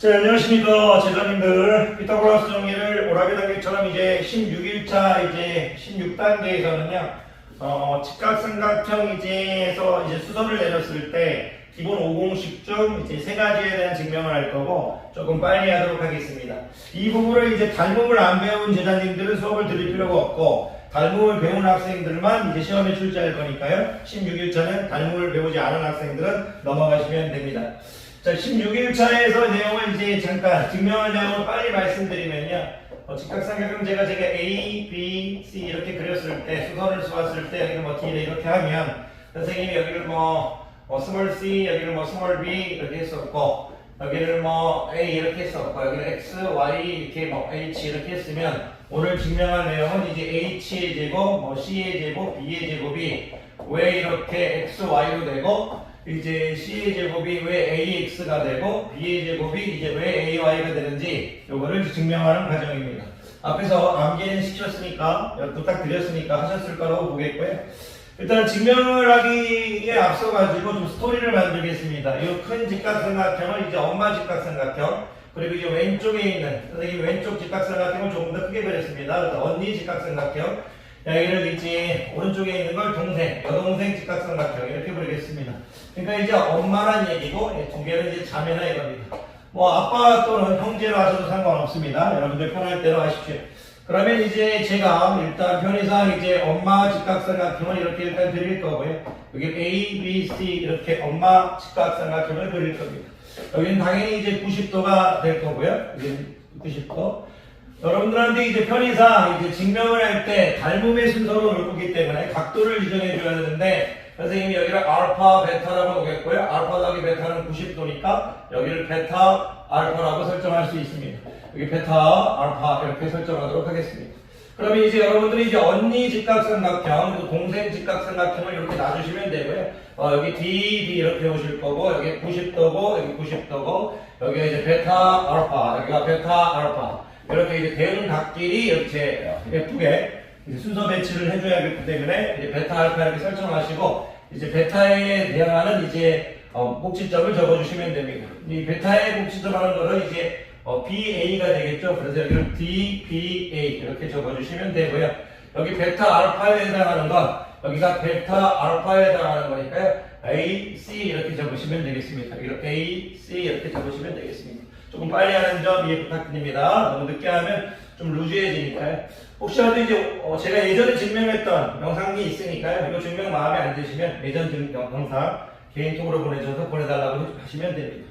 자, 안녕하십니까, 제자님들. 피타고라스 정리를 오라비 단계처럼 이제 16일차 이제 16단계에서는요, 어, 직각삼각형 이제에서 이제 수선을 내렸을 때 기본 5공식 중 이제 세 가지에 대한 증명을 할 거고 조금 빨리 하도록 하겠습니다. 이 부분을 이제 닮음을 안 배운 제자님들은 수업을 들을 필요가 없고 닮음을 배운 학생들만 이제 시험에 출제할 거니까요. 16일차는 닮음을 배우지 않은 학생들은 넘어가시면 됩니다. 자, 16일차에서 내용을 이제 잠깐 증명할 내용을 빨리 말씀드리면요. 어, 직각삼각형 제가 제가 A, B, C 이렇게 그렸을 때 수선을 쏘았을 때 여기를 뭐 D를 이렇게 하면 선생님이 여기를 뭐, 뭐 스몰 C 여기를 뭐 스몰 B 이렇게 했었고 여기를 뭐 A 이렇게 했었고 여기를 X, Y 이렇게 뭐 H 이렇게 했으면 오늘 증명할 내용은 이제 H의 제곱, 뭐 C의 제곱, B의 제곱이 왜 이렇게 X, Y로 되고 이제 C의 제곱이 왜 AX가 되고 B의 제곱이 이제 왜 AY가 되는지 요거를 증명하는 과정입니다. 앞에서 암기는 시켰으니까 부탁드렸으니까 하셨을 거라고 보겠고요. 일단 증명을 하기에 앞서 가지고 좀 스토리를 만들겠습니다. 이 큰 직각삼각형을 이제 엄마 직각삼각형 그리고 이제 왼쪽에 있는 선생님 왼쪽 직각삼각형을 조금 더 크게 그렸습니다. 언니 직각삼각형 여기를 이제 오른쪽에 있는 걸 동생, 여동생 직각삼각형 이렇게 부르겠습니다. 그러니까 이제 엄마란 얘기고 이두 개는 이제 자매나 이겁니다. 뭐 아빠 또는 형제로 하셔도 상관없습니다. 여러분들 편할 대로 하십시오. 그러면 이제 제가 일단 편의상 이제 엄마 직각삼각형을 이렇게 일단 그릴 거고요. 여기 A, B, C 이렇게 엄마 직각삼각형을 그릴 겁니다. 여기는 당연히 이제 90도가 될 거고요. 여기 90도. 여러분들한테 이제 편의상 이제 증명을 할 때 닮음의 순서로 올 거기 때문에 각도를 지정해 줘야 되는데 선생님이 여기를 알파, 베타라고 놓겠고요. 알파 더하기 베타는 90도니까 여기를 베타, 알파라고 설정할 수 있습니다. 여기 베타, 알파 이렇게 설정하도록 하겠습니다. 그러면 이제 여러분들이 이제 언니 직각삼각형, 동생 직각삼각형을 이렇게 놔주시면 되고요. 어, 여기 D, D 이렇게 오실 거고, 여기 90도고, 여기 90도고, 여기가 이제 베타, 알파, 여기가 베타, 알파. 이렇게 이제 대응 각끼리 이렇게 예쁘게 이제 순서 배치를 해줘야 하기 때문에 이제 베타, 알파 이렇게 설정하시고, 이제 베타에 대항하는 이제 어, 목치점을 적어주시면 됩니다. 이 베타의 목치점하는 거는 이제 어, BA가 되겠죠. 그래서 여기를 D, BA 이렇게 적어주시면 되고요. 여기 베타 알파에 해당하는 건 여기가 베타 알파에 해당하는 거니까요. A, C 이렇게 적으시면 되겠습니다. 여기를 A, C 이렇게 적으시면 되겠습니다. 조금 빨리 하는 점 이해 부탁드립니다. 너무 늦게 하면 좀 루즈해지니까요. 혹시라도 이제 어, 제가 예전에 증명했던 영상이 있으니까요. 이거 증명 마음에 안 드시면 예전 증- 영상 개인톡으로 보내셔서 보내달라고 하시면 됩니다.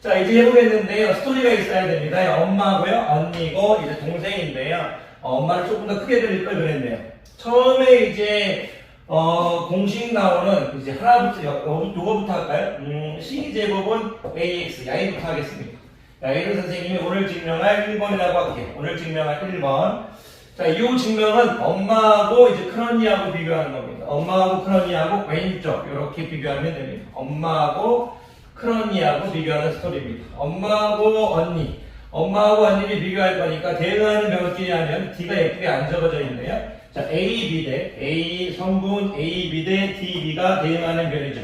자 이제 해보겠는데요 스토리가 있어야 됩니다 엄마고요 언니고 이제 동생인데요 어, 엄마를 조금 더 크게 그릴 걸 그랬네요 처음에 이제 어, 공식 나오는 이제 하나부터 요거부터 할까요? 음, C 제곱은 AX 야이부터 하겠습니다 야이를 선생님이 오늘 증명할 1번이라고 할게요 오늘 증명할 1번 자, 이 증명은 엄마하고 이제 큰언니하고 비교하는 겁니다. 엄마하고 큰언니하고 왼쪽 이렇게 비교하면 됩니다. 엄마하고 큰언니하고 비교하는 스토리입니다. 엄마하고 언니, 엄마하고 언니를 비교할 거니까 대응하는 몇 개냐면 D가 예쁘게 안 적어져 있네요. 자, A, B 대 A 성분 A, B 대 D, B가 대응하는 별이죠.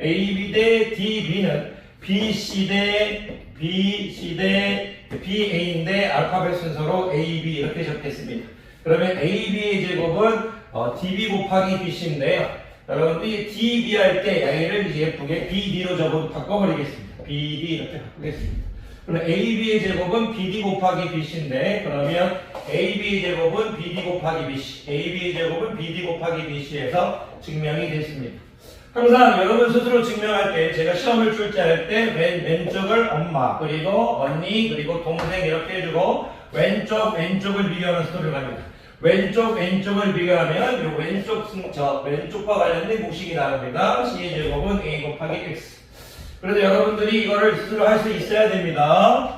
A, B 대 D, B는 B, C 대 B, C 대 B, A인데 알파벳 순서로 A, B 이렇게 적겠습니다. 그러면 A, B의 제곱은 어, DB 곱하기 BC인데요. 여러분들이 DB 할 때 A를 예쁘게 BD로 적어 바꿔버리겠습니다. BD 이렇게 바꾸겠습니다. 그럼 AB의 제곱은 BD 곱하기 BC인데 그러면 AB의 제곱은 BD 곱하기 BC, AB의 제곱은 BD 곱하기 BC에서 증명이 됐습니다. 항상 여러분 스스로 증명할 때 제가 시험을 출제할 때 왼, 왼쪽을 엄마 그리고 언니 그리고 동생 이렇게 해주고 왼쪽 왼쪽을 비교하는 스토리를 합니다. 왼쪽 왼쪽을 비교하면 요 왼쪽 승, 저 왼쪽과 관련된 공식이 나옵니다. C의 제곱은 A 곱하기 X. 그래서 여러분들이 이거를 스스로 할 수 있어야 됩니다.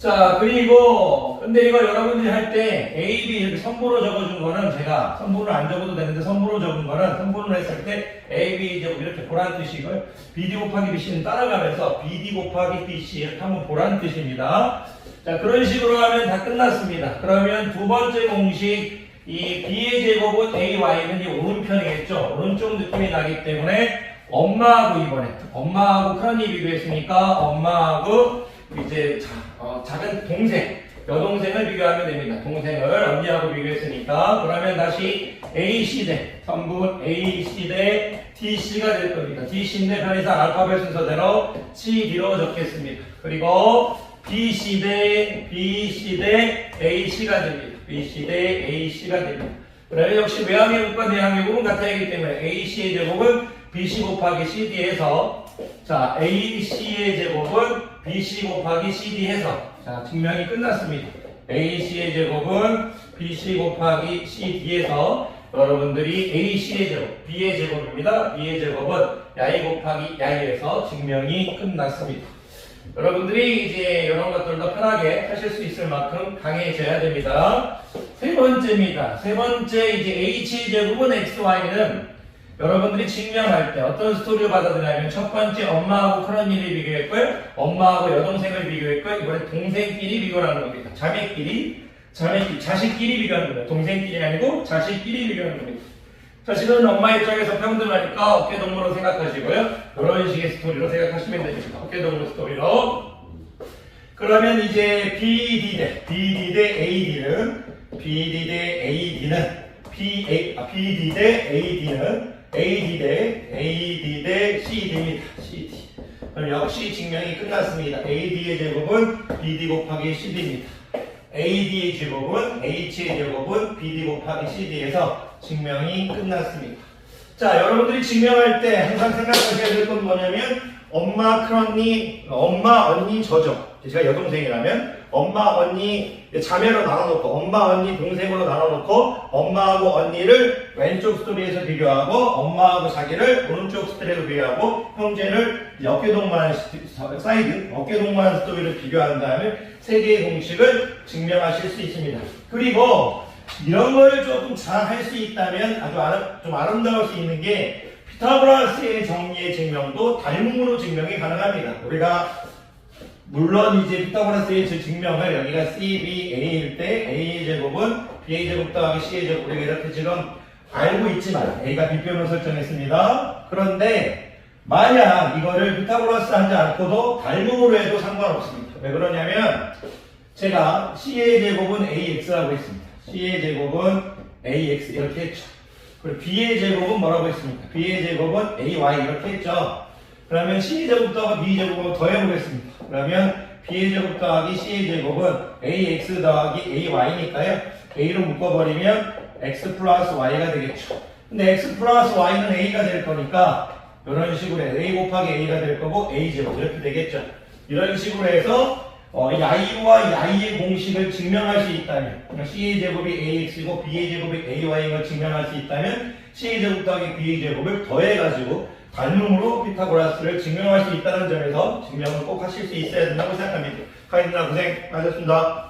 자, 그리고, 근데 이거 여러분들이 할 때 A, B 이렇게 선보로 적어준 거는 제가 선보로 안 적어도 되는데 선보로 적은 거는 선보로 했을 때 A, B 제곱 이렇게 보란 뜻이고요. BD 곱하기 BC는 따라가면서 BD 곱하기 BC 이렇게 하면 보란 뜻입니다. 자, 그런 식으로 하면 다 끝났습니다. 그러면 두 번째 공식, 이 B의 제곱은 AY는 이 오른편이겠죠. 오른쪽 느낌이 나기 때문에 엄마하고 이번에 엄마하고 큰언니 비교했으니까 엄마하고 이제 자, 어, 작은 동생, 여동생을 비교하면 됩니다. 동생을 언니하고 비교했으니까 그러면 다시 AC 대 전부 AC 대 DC가 될 겁니다. DC인데 편의상 알파벳 순서대로 CD로 적겠습니다. 그리고 BC 대 BC 대 AC가 됩니다. BC 대 AC가 됩니다. 그러면 역시 외항의국과 내항의국은 같아야 하기 때문에 AC의 제곱은 BC 곱하기 CD에서 자 AC의 제곱은 BC 곱하기 CD에서 자 증명이 끝났습니다. AC의 제곱은 BC 곱하기 CD에서 여러분들이 AC의 제곱, B의 제곱입니다. B의 제곱은 야이 곱하기 야이에서 증명이 끝났습니다. 여러분들이 이제 이런 것들도 편하게 하실 수 있을 만큼 강해져야 됩니다. 세 번째입니다. 세 번째 이제 H의 제곱은 XY는 여러분들이 증명할 때 어떤 스토리를 받아들냐면 첫 번째 엄마하고 큰 언니를 비교했고요. 엄마하고 여동생을 비교했고요. 이번에 동생끼리 비교를 하는 겁니다. 자매끼리, 자매끼리, 자식끼리 비교하는 거예요. 동생끼리 아니고 자식끼리 비교하는 겁니다. 자식은 엄마 입장에서 평등하니까 어깨동무로 생각하시고요. 이런 식의 스토리로 생각하시면 됩니다. 어깨동무 스토리로. 그러면 이제 BD 대 BD 대 AD는 BD 대 AD는 BA, 아, BD 대 AD는 AD 대 AD 대 CD입니다. CD. 그럼 역시 증명이 끝났습니다. AD의 제곱은 BD 곱하기 CD입니다. AD의 제곱은 H의 제곱은 BD 곱하기 CD에서 증명이 끝났습니다. 자, 여러분들이 증명할 때 항상 생각하셔야 될 건 뭐냐면 엄마 큰 언니, 엄마 언니 저죠. 제가 여동생이라면 엄마 언니 자매로 나눠놓고 엄마 언니 동생으로 나눠놓고 엄마하고 언니를 왼쪽 스토리에서 비교하고 엄마하고 자기를 오른쪽 스토리로 비교하고 형제를 시- 사이드 어깨동무하는 스토리를 비교한 다음에 세 개의 공식을 증명하실 수 있습니다. 그리고 이런 걸 조금 잘 할 수 있다면 아주 아름, 좀 아름다울 수 있는 게 피타고라스의 정리의 증명도 닮음으로 증명이 가능합니다. 우리가 물론 이제 피타고라스의 제 증명을 여기가 CBA일 때 A의 제곱은 B의 제곱 더하기 C의 제곱 우리가 이렇게 지금 알고 있지만 A가 빗변을 설정했습니다. 그런데 만약 이거를 피타고라스 하지 않고도 닮음으로 해도 상관없습니다. 왜 그러냐면 제가 C의 제곱은 AX라고 했습니다. C의 제곱은 AX 이렇게 했죠. 그리고 B의 제곱은 뭐라고 했습니까? B의 제곱은 AY 이렇게 했죠. 그러면 C의 제곱 더하기 B의 제곱을 더해보겠습니다. 그러면 B의 제곱 더하기 C의 제곱은 AX 더하기 AY니까요. A로 묶어버리면 X 플러스 Y가 되겠죠. 근데 X 플러스 Y는 A가 될 거니까 이런 식으로 A 곱하기 A가 될 거고 A 제곱 이렇게 되겠죠. 이런 식으로 해서 어, 야이와 야이의 공식을 증명할 수 있다면 그러니까 C의 제곱이 AX이고 B의 제곱이 AY인 걸 증명할 수 있다면 C의 제곱 더하기 B의 제곱을 더해가지고 닮음으로 피타고라스를 증명할 수 있다는 점에서 증명을 꼭 하실 수 있어야 된다고 생각합니다. 카이드나 고생 많으셨습니다.